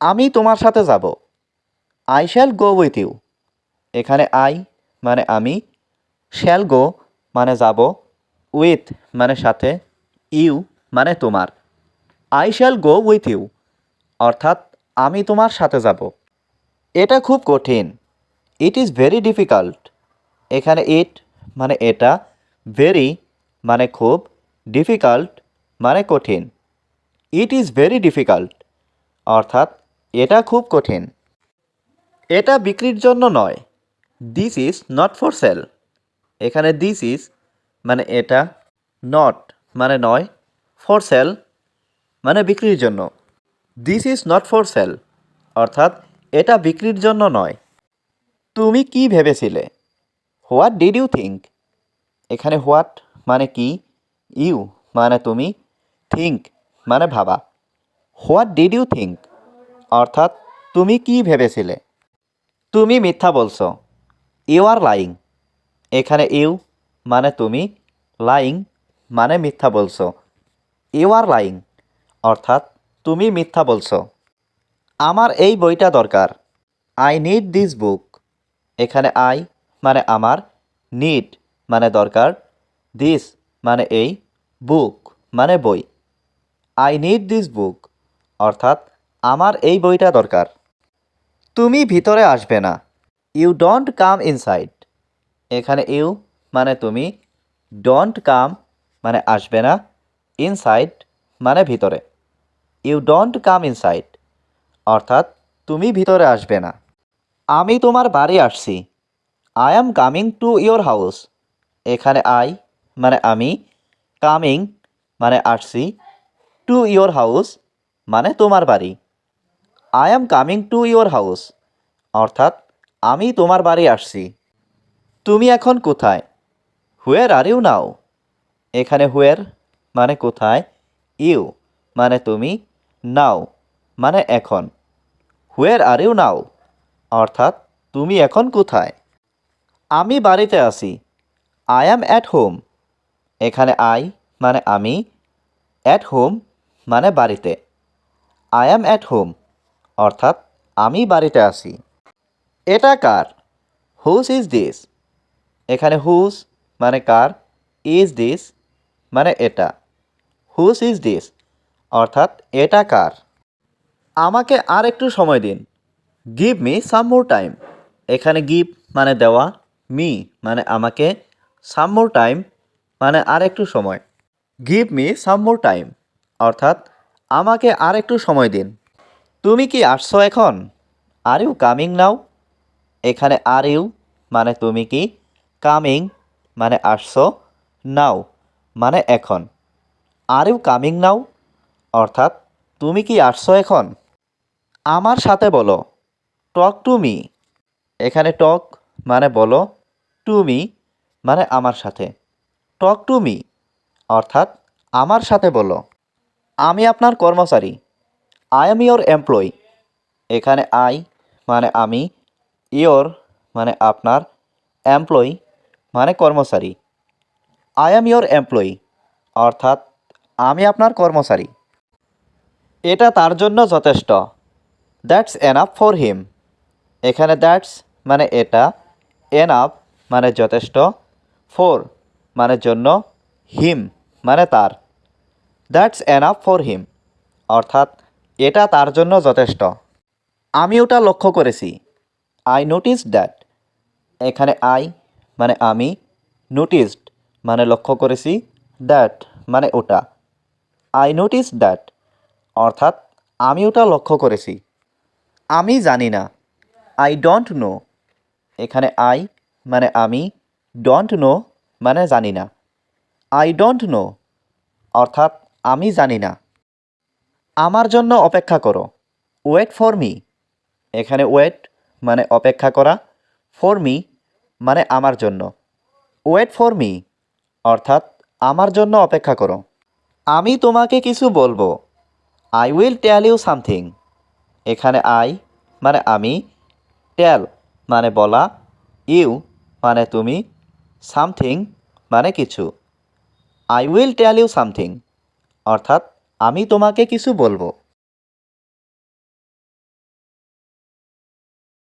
আমি তোমার সাথে যাব। I shall go with you এখানে আই মানে আমি। শ্যাল গো মানে যাব। উইথ মানে সাথে। ইউ মানে তোমার। I shall go with you অর্থাৎ আমি তোমার সাথে যাব। এটা খুব কঠিন। ইট ইজ ভেরি ডিফিকাল্ট এখানে ইট মানে এটা। ভেরি মানে খুব। ডিফিকাল্ট মানে কঠিন। ইট ইজ ভেরি ডিফিকাল্ট অর্থাৎ এটা খুব কঠিন। এটা বিক্রির জন্য নয়। This is not for sale এখানে দিস ইজ মানে এটা নট মানে নয় ফর সেল মানে বিক্রির জন্য। This is not for sale অর্থাৎ এটা বিক্রির জন্য নয়। তুমি কি ভেবেছিলে? হোয়াট ডিড ইউ থিঙ্ক এখানে হোয়াট মানে কি? ইউ মানে তুমি। থিঙ্ক মানে ভাবা। হোয়াট ডিড ইউ থিঙ্ক অর্থাৎ তুমি কি ভেবেছিলে? তুমি মিথ্যা বলছো। You are lying. এখানে ইউ মানে তুমি, লাইং মানে মিথ্যা বলছো। ইউ আর লাইং অর্থাৎ তুমি মিথ্যা বলছো। আমার এই বইটা দরকার। I need this book. এখানে আই মানে আমার, নিড মানে দরকার। দিস মানে এই, বুক মানে বই। আই নিড দিস বুক অর্থাৎ আমার এই বইটা দরকার। তুমি ভিতরে আসবে না। ইউ ডোন্ট কাম ইনসাইড এখানে ইউ মানে তুমি ডোন্ট কাম মানে আসবে না। ইনসাইড মানে ভিতরে। ইউ ডোন্ট কাম ইনসাইড অর্থাৎ তুমি ভিতরে আসবে না। আমি তোমার বাড়ি আসছি। I am coming to your house এখানে আই মানে আমি কামিং মানে আসছি। টু ইয়োর হাউস মানে তোমার বাড়ি। I am coming to your house অর্থাৎ, আমি তোমার বাড়ি আসছি। তুমি এখন কোথায়? হুয়ের আর ইউ নাও এখানে হুয়ের মানে কোথায়? ইউ মানে তুমি নাও মানে এখন। হুয়ের আর ইউ নাও অর্থাৎ, তুমি এখন কোথায়? আমি বাড়িতে আছি। আই অ্যাম অ্যাট হোম এখানে আই মানে আমি অ্যাট হোম মানে বাড়িতে। আই অ্যাম অ্যাট হোম অর্থাৎ আমি বাড়িতে আছি। এটা কার? হুস ইজ দিস এখানে হুস মানে কার? ইজ দিস মানে এটা। হুস ইজ দিস অর্থাৎ এটা কার? আমাকে আর একটু সময় দিন। Give me some more time এখানে গিভ মানে দেওয়া মি মানে আমাকে সাম মোর টাইম মানে আর একটু সময়। Give me some more time অর্থাৎ আমাকে আর একটু সময় দিন। তুমি কি আসছো এখন? আর ইউ কামিং নাও এখানে আর ইউ মানে তুমি কি কামিং মানে আসছো নাও মানে এখন। আর ইউ কামিং নাও অর্থাৎ তুমি কি আসছো এখন? আমার সাথে বলো। টক টু মি এখানে টক মানে বলো টু মি মানে আমার সাথে। টক টু মি অর্থাৎ আমার সাথে বলো। আমি আপনার কর্মচারী। আই এম ইয়োর এমপ্লয়ি এখানে আই মানে আমি ইয়োর মানে আপনার এমপ্লয়ি মানে কর্মচারী। আই এম ইয়োর এমপ্লয়ি অর্থাৎ আমি আপনার কর্মচারী। এটা তার জন্য যথেষ্ট। দ্যাটস এনাফ ফর হিম এখানে দ্যাটস মানে এটা এনাফ মানে যথেষ্ট। ফর মানে জন্য হিম মানে তার। দ্যাটস এনাফ ফর হিম অর্থাৎ এটা তার জন্য যথেষ্ট। আমি ওটা লক্ষ্য করেছি। আই নোটিস দ্যাট এখানে আই মানে আমি নোটিসড মানে লক্ষ্য করেছি। দ্যাট মানে ওটা। আই নোটিস দ্যাট অর্থাৎ আমি ওটা লক্ষ্য করেছি। আমি জানি না। আই ডোন্ট নো এখানে আই মানে আমি ডোন্ট নো মানে জানি না। আই ডোন্ট নো অর্থাৎ আমি জানি না। আমার জন্য অপেক্ষা করো। ওয়েট ফর মি এখানে ওয়েট মানে অপেক্ষা করা। ফর মি মানে আমার জন্য। ওয়েট ফর মি অর্থাৎ আমার জন্য অপেক্ষা করো। আমি তোমাকে কিছু বলব। I will tell you something এখানে আই মানে আমি। টেল মানে বলা। ইউ মানে তুমি। সামথিং মানে কিছু। I will tell you something অর্থাৎ আমি তোমাকে কিছু বলব।